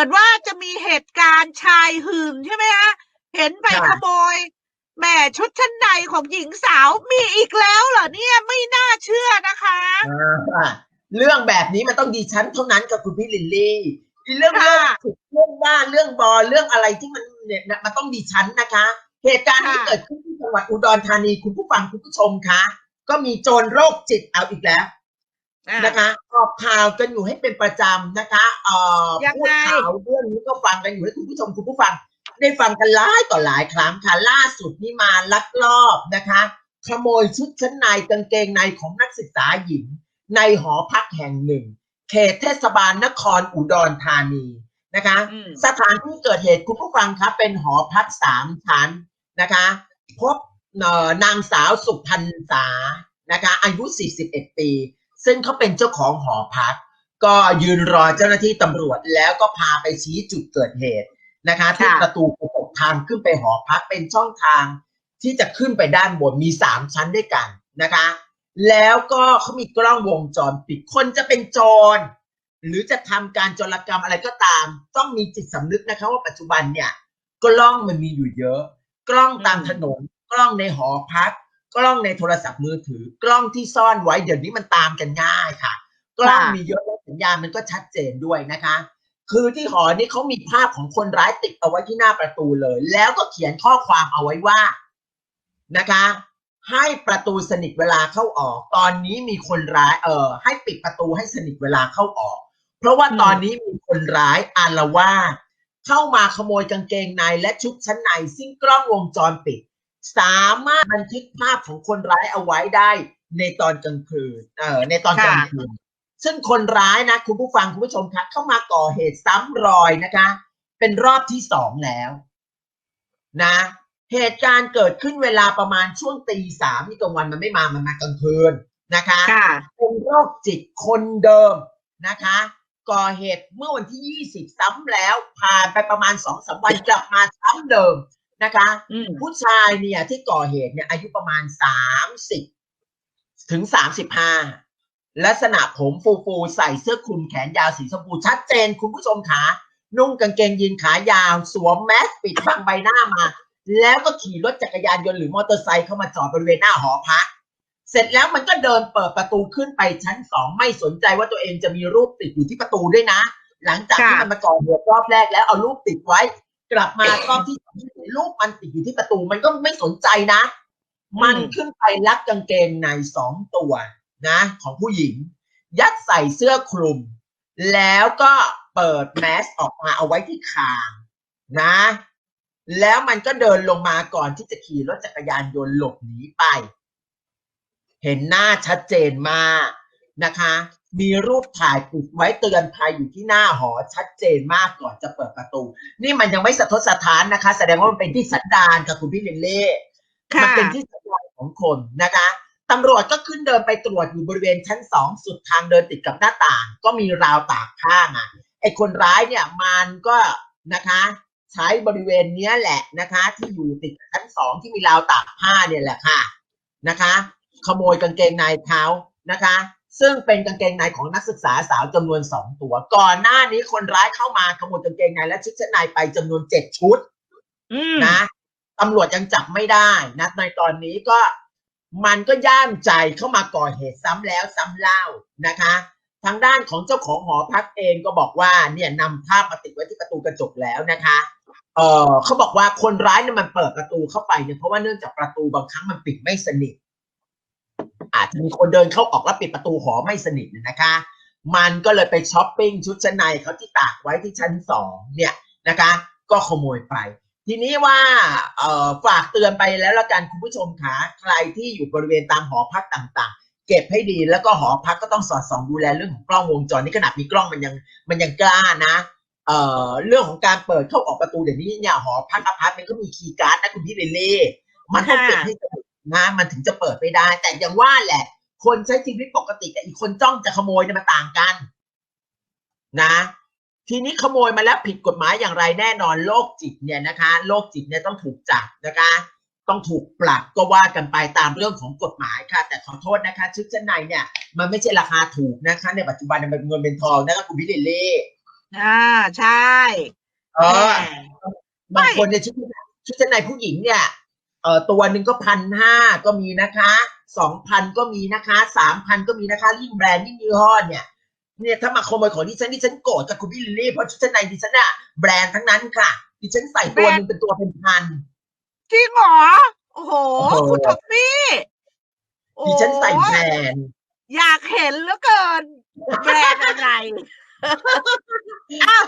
มือนว่าจะมีเหตุการณ์ชายหื่นใช่ไหมฮะเห็นไปค่ะขโมยแหม่ชุดชั้นในของหญิงสาวมีอีกแล้วเหรอเนี่ยไม่น่าเชื่อนะคะอ่าเรื่องแบบนี้มันต้องดีชั้นเท่านั้นกับคุณพี่ลิลลี่เรื่องค่ะเรื่องถูกเรื่องบ้านเรื่องบอลเรื่องอะไรที่มันเนี่ยนะมันต้องดีชั้นนะคะ เหตุการณ์นี้ค่ะเกิดขึ้นที่จังหวัดอุดรธานีคุณผู้ฟังคุณผู้ชมคะ ก็มีโจรโรคจิตเอาอีกแล้วอะ นะคะออกข่าวกันอยู่ให้เป็นประจำนะคะเอ่อยังพูดไง ข่าวเรื่องนี้ก็ฟังกันอยู่ให้คุณผู้ชมคุณผู้ฟัง ได้ฟังกันหลายต่อหลายครั้งค่ะล่าสุดนี่มาลักลอบนะคะ ขโมยชุดชั้นในกางเกงในของนักศึกษาหญิง ในหอพักแห่งหนึ่ง เขตเทศบาลนครอุดรธานีนะคะ อืม สถานที่เกิดเหตุคุณผู้ฟังครับเป็นหอพักสามชั้นนะคะ พบเอ่อนางสาวสุพันษานะคะ อายุ 41 ปี ซึ่งเขาเป็นเจ้าของหอพัก ก็ยืนรอเจ้าหน้าที่ตำรวจแล้วก็พาไปชี้จุดเกิดเหตุนะคะที่ค่ะประตูกระจกทางขึ้นไปหอพักเป็นช่องทางที่จะขึ้นไปด้านบนมีสามชั้นด้วยกันนะคะ แล้วก็เขามีกล้องวงจรปิดคนจะเป็นโจร หรือจะทำการโจรกรรมอะไรก็ตาม ต้องมีจิตสำนึกนะคะว่าปัจจุบันเนี่ยกล้องมันมีอยู่เยอะ กล้องตามถนนกล้องในหอพัก กล้องในโทรศัพท์มือถือ กล้องที่ซ่อนไว้เดี๋ยวนี้มันตามกันง่ายค่ะ กล้องมีเยอะแล้วสัญญาณมันก็ชัดเจนด้วยนะคะ คือที่หอนี้เขามีภาพของคนร้ายติดเอาไว้ที่หน้าประตูเลย แล้วก็เขียนข้อความเอาไว้ว่านะคะ ให้ประตูสนิทเวลาเข้าออก ตอนนี้มีคนร้ายเออให้ปิดประตูให้สนิทเวลาเข้าออก เพราะว่าตอนนี้มีคนร้ายอารวาสเข้ามาขโมยกางเกงในและชุดชั้นในซึ่งกล้องวงจรปิด สามารถบันทึกภาพของคนร้ายเอาไว้ได้ในตอนกลางคืนเอ่อในตอนกลางคืนซึ่งคนร้ายนะคุณผู้ฟังคุณผู้ชมคะเข้ามาก่อเหตุซ้ำรอยนะคะ เป็นรอบที่สองแล้ว นะ เหตุการณ์เกิดขึ้นเวลาประมาณช่วงตีสามที่กลางวันมันไม่มามันมากลางคืนนะคะค่ะเป็นโรคจิตคนเดิมนะคะ ก่อเหตุเมื่อวันที่20ซ้ำแล้ว ผ่านไปประมาณสองสามวันกลับมาซ้ำเดิม นะคะอืมผู้ชายเนี่ยที่ก่อเหตุเนี่ยอายุประมาณ30ถึง35ลักษณะผมฟูฟูๆใส่เสื้อคลุมแขนยาวสีชมพูชัดเจนคุณผู้ชมขานุ่งกางเกงยีนขายาว สวมแมสปิดบังใบหน้ามา แล้วก็ขี่รถจักรยานยนต์หรือมอเตอร์ไซค์เข้ามาจอดบริเวณหน้าหอพักเสร็จแล้วมันก็เดินเปิดประตูขึ้นไปชั้นสองไม่สนใจว่าตัวเองจะมีรูปติดอยู่ที่ประตูด้วยนะ หลังจากที่ค่ะมันมาก่อเหตุรอบแรกแล้วเอารูปติดไว้ กลับมารอบที่สอง รูปมันติดอยู่ที่ประตู มันก็ไม่สนใจนะ มันขึ้นไปลักกางเกงในสองตัวนะ ของผู้หญิง ยัดใส่เสื้อคลุม แล้วก็เปิดแมสออกมาเอาไว้ที่คางนะ แล้วมันก็เดินลงมาก่อนที่จะขี่รถจักรยานยนต์หลบหนีไป เห็นหน้าชัดเจนมาก นะคะ มีรูปถ่ายปิดไว้เตือนภัยอยู่ที่หน้าหอชัดเจนมากก่อนจะเปิดประตู นี่มันยังไม่สะทกสะท้านนะคะ แสดงว่ามันเป็นที่สันดานค่ะคุณพี่เลนเล่ค่ะมัเป็นที่สันดานของคนนะคะตำรวจก็ขึ้นเดินไปตรวจอยู่บริเวณชั้นสองสุดทางเดินติดกับหน้าต่าง ก็มีราวตากผ้าอะไอ้คนร้ายเนี่ยมันก็นะคะ ใช้บริเวณเนี้ยแหละนะคะ ที่อยู่ติดกับชั้นสองที่มีราวตากผ้าเนี่ยแหละค่ะนะคะ ขโมยกางเกงในเขานะคะ ซึ่งเป็นกางเกงในของนักศึกษาสาวจำนวนสองตัว ก่อนหน้านี้คนร้ายเข้ามาขโมยกางเกงในและชุดชั้นในไปจำนวนเจ็ดชุดอืมนะตำรวจยังจับไม่ได้นะในตอนนี้ก็มันก็ย่ามใจเข้ามาก่อเหตุซ้ำแล้วซ้ำเล่านะคะ ทางด้านของเจ้าของหอพักเองก็บอกว่าเนี่ยนำภาพมาติดไว้ที่ประตูกระจกแล้วนะคะเออเขาบอกว่าคนร้ายเนี่ยมันเปิดประตูเข้าไปเนี่ยเพราะว่าเนื่องจากประตูบางครั้งมันปิดไม่สนิท อาจจะมีคนเดินเข้าออกแล้วปิดประตูหอไม่สนิทนะคะ มันก็เลยไปช้อปปิ้งชุดชั้นในเขาที่ตากไว้ที่ชั้นสองเนี่ยนะคะ ก็ขโมยไป ทีนี้ว่าฝากเตือนไปแล้วละกันคุณผู้ชมคะใครที่อยู่บริเวณตามหอพักต่างๆ เก็บให้ดีแล้วก็หอพักก็ต้องสอดส่องดูแลเรื่องของกล้องวงจรนี่ขนาดมีกล้องมันยังมันยังกล้านะเอ่อเรื่องของการเปิดเข้าออกประตูเดี๋ยวนี้เนี่ยหอพักอพาร์ตเมนต์ก็มีคีย์การ์ดนะคุณพี่เรเล่มันต้องค่ะปิดให้สนิ นะมันถึงจะเปิดไม่ได้ แต่อย่างว่าแหละ คนใช้ชีวิตปกติกับอีกคนจ้องจะขโมยเนี่ยมันต่างกัน นะ ทีนี้ขโมยมาแล้วผิดกฎหมายอย่างไรแน่นอนโรคจิตเนี่ยนะคะโรคจิตเนี่ยต้องถูกจับนะคะ ต้องถูกปรับก็ว่ากันไปตามเรื่องของกฎหมายค่ะ แต่ขอโทษนะคะ ชุดชั้นในเนี่ย มันไม่ใช่ราคาถูกนะคะ ในปัจจุบันมันเป็นเงินเป็นทองนะคะคุณพิเรเล่อ่าใช่เออแหมบางคนเนี่ยชุดชุดชั้นในผู้หญิงเนี่ย เอ่อตัวหนึ่งก็พันห้าก็มีนะคะสองพันก็มีนะคะสามพันก็มีนะคะยิ่งแบรนด์ยิ่งยี่ห้อเนี่ยเนี่ยถ้ามาขโมยของดิฉันดิฉันโกรธกับคุณพี่ลิลลี่เพราะชุดชั้นในดิฉันอะแบรนด์ทั้งนั้นค่ะ ดิฉันใส่ตัวหนึ่งเป็นตัวเป็นพันจริงเหรอโอ้โหโอ้โหคุณท็อปปี้โอ้ดิฉันใส่แบรนด์อยากเห็นเหลือเกินแบรนด์อะไรอ้าว